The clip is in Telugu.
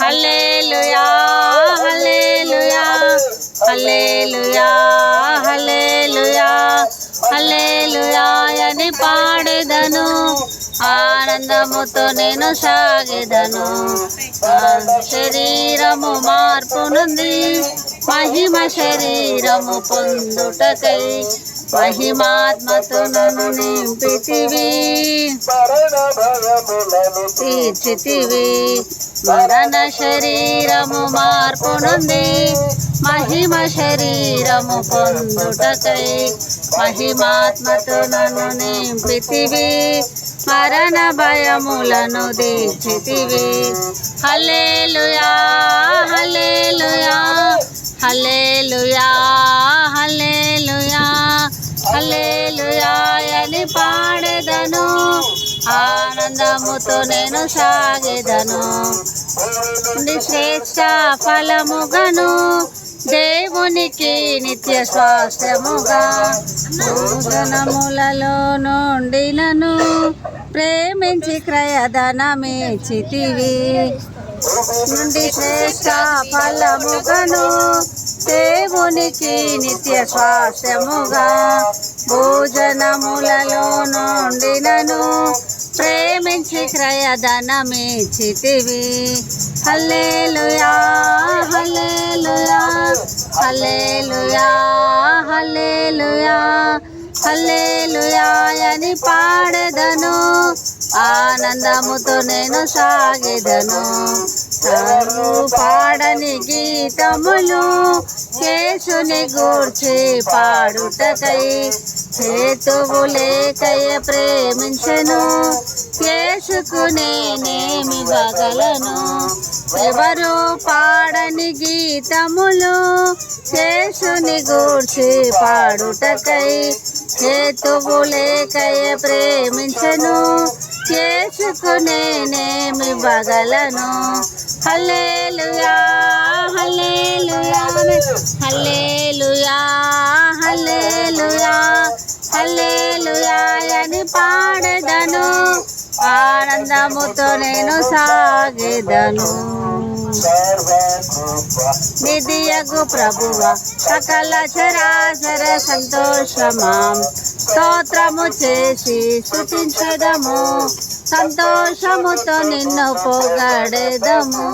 హల్లెలూయా హల్లెలూయా హల్లెలూయా హల్లెలూయా హల్లెలూయా అని పాడేదను. ఆనందముతో నేను సాగేదను. శరీరము మార్పునుంది. మహిమ శరీరము పొందుటకై మహిమాత్మతులను నింపితివి. తీర్చితివి. మరణ శరీరము మార్పునుంది. మహిమ శరీరము పొందుటకై మహిమాత్మతులను నింపితివి. మరణ భయములను దీర్చితివి హల్లెలూయా. హల్లెలూయా అని పాడెదను. ఆనందముతో నేను సాగేదను. శ్రేష్ట ఫలముగను. దేవునికి నిత్య స్వాస్థ్యముగా. భోజనములలో నుండినను ప్రేమించి క్రయధనమేచితివి నుండి శ్రేష్ట ఫలముగను. దేవునికి నిత్య స్వాస్థ్యముగా భోజనములలో నుండి నన్ను ప్రేమించి క్రయధనమేచితివి హల్లెలూయా హల్లెలూయా హల్లెలూయా హల్లెలూయా హల్లెలూయా అని పాడెదను ఆనందముతో నేను సాగెదను తాను పాడని గీతములు కేసుని గూర్చి పాడుటకై హేతువు లేకయ ప్రేమించెను. కేసుకు నేనేమి బగలను ఎవరు పాడని గీతములు కేసుని గూర్చి పాడుటకై హేతువు లేకయ ప్రేమించెను. చేసుకు నేనేమి బగలను హల్లెలూయా హల్లెలూయా హల్లెలూయా హల్లెలూయా హల్లెలూయా అని పాడెదను. ఆనందముతో నేను సాగేదను. నిధియగు ప్రభువ సకల చరాచర సంతోషమాం. స్తోత్రము చేసి స్థుతించదము సంతోషముతో నిన్ను పొగడెదము.